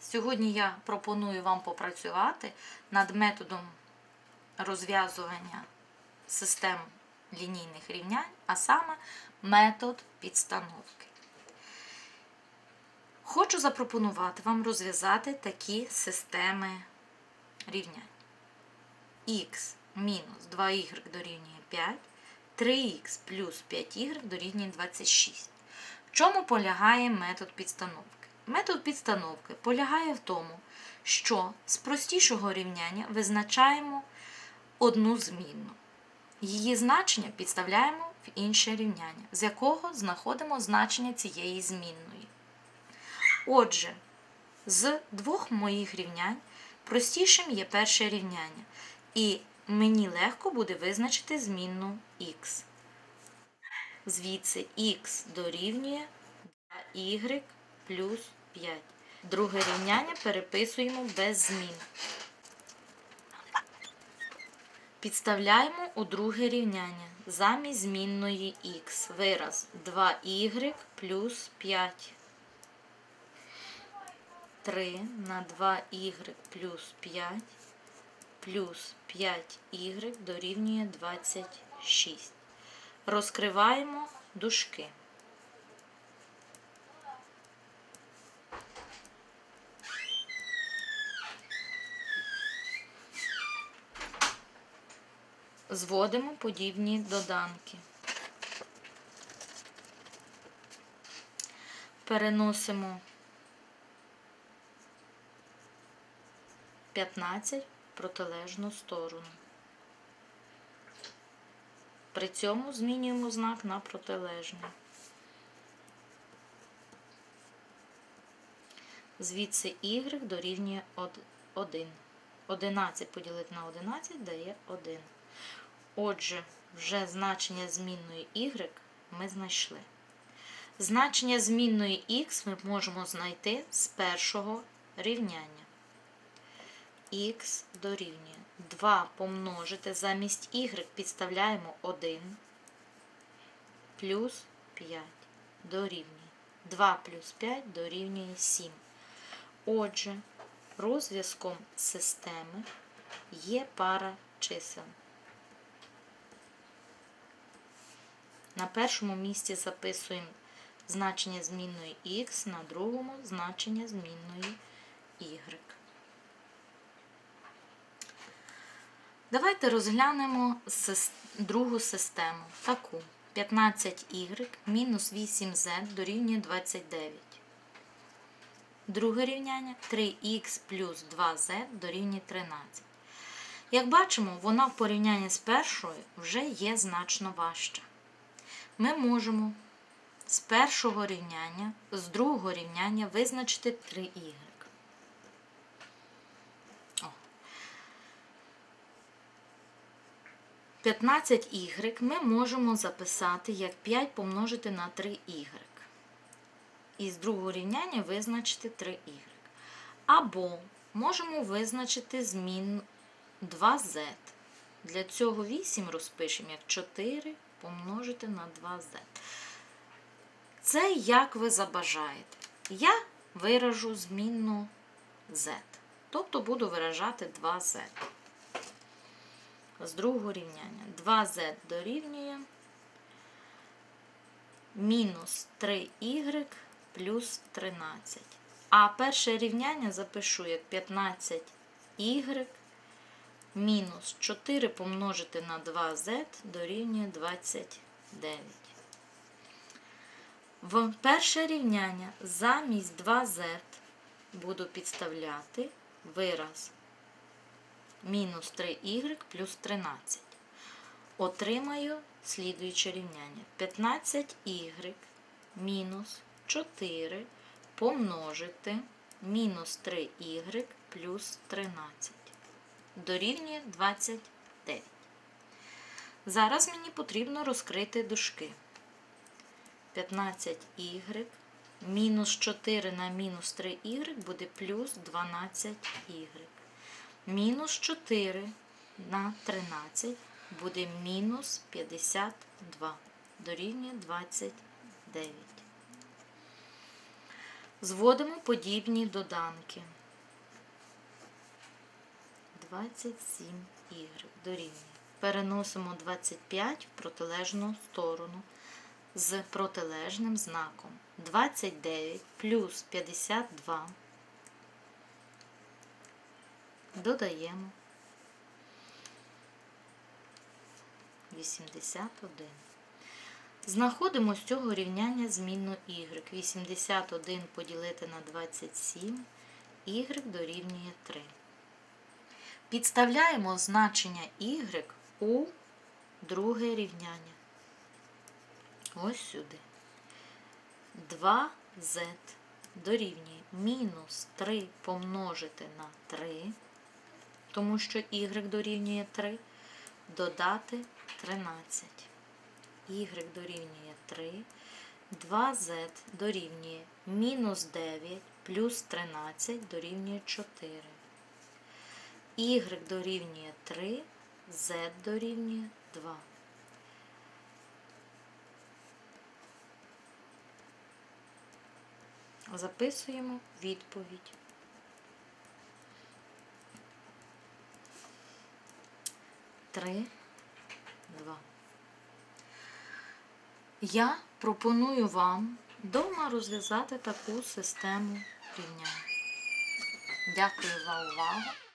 Сьогодні я пропоную вам попрацювати над методом розв'язування систем лінійних рівнянь, а саме метод підстановки. Хочу запропонувати вам розв'язати такі системи рівнянь. х мінус 2y дорівнює 5, 3х плюс 5y дорівнює 26. В чому полягає метод підстановки? Метод підстановки полягає в тому, що з простішого рівняння визначаємо одну змінну. Її значення підставляємо в інше рівняння, з якого знаходимо значення цієї змінної. Отже, з двох моїх рівнянь простішим є перше рівняння, і мені легко буде визначити змінну х. Звідси х дорівнює 2y плюс 5. Друге рівняння переписуємо без змін. Підставляємо у друге рівняння замість змінної х вираз 2y плюс 5. 3 на 2y плюс 5 плюс 5y дорівнює 26. Розкриваємо дужки. Зводимо подібні доданки. Переносимо 15 в протилежну сторону. При цьому змінюємо знак на протилежний. Звідси y дорівнює 1. 11 поділити на 11 дає 1. Отже, вже значення змінної y ми знайшли. Значення змінної х ми можемо знайти з першого рівняння. х дорівнює 2 помножити замість y підставляємо 1 плюс 5 дорівнює. 2 плюс 5 дорівнює 7. Отже, розв'язком системи є пара чисел. На першому місці записуємо значення змінної х, на другому значення змінної y. Давайте розглянемо другу систему. Таку 15y мінус 8z дорівнює 29. Друге рівняння 3х плюс 2z дорівнює 13. Як бачимо, вона в порівнянні з першою вже є значно важча. Ми можемо з першого рівняння, з другого рівняння визначити 3y. О. 15y ми можемо записати як 5 помножити на 3y. І з другого рівняння визначити 3y. Або можемо визначити змін 2z. Для цього 8 розпишемо як 4 помножити на 2z. Це як ви забажаєте. Я виражу змінну z. Тобто буду виражати 2z. З другого рівняння 2z дорівнює мінус 3y плюс 13. А перше рівняння запишу як 15y мінус 4 помножити на 2z дорівнює 29. В перше рівняння замість 2z буду підставляти вираз мінус 3y плюс 13. Отримаю слідуюче рівняння. 15y мінус 4 помножити мінус 3y плюс 13. Дорівнює 29. Зараз мені потрібно розкрити дужки. 15y мінус 4 на мінус 3y буде плюс 12y. Мінус 4 на 13 буде мінус 52. Дорівнює 29. Зводимо подібні доданки. 27 y дорівнює. Переносимо 25 в протилежну сторону з протилежним знаком. 29 плюс 52 додаємо 81. Знаходимо з цього рівняння змінну y. 81 поділити на 27, y дорівнює 3. Підставляємо значення y у друге рівняння. Ось сюди. 2z дорівнює мінус 3 помножити на 3, тому що y дорівнює 3, додати 13. y дорівнює 3, 2z дорівнює мінус 9 плюс 13 дорівнює 4. Y дорівнює 3, z дорівнює 2. Записуємо відповідь. Три, два. Я пропоную вам вдома розв'язати таку систему рівнянь. Дякую за увагу.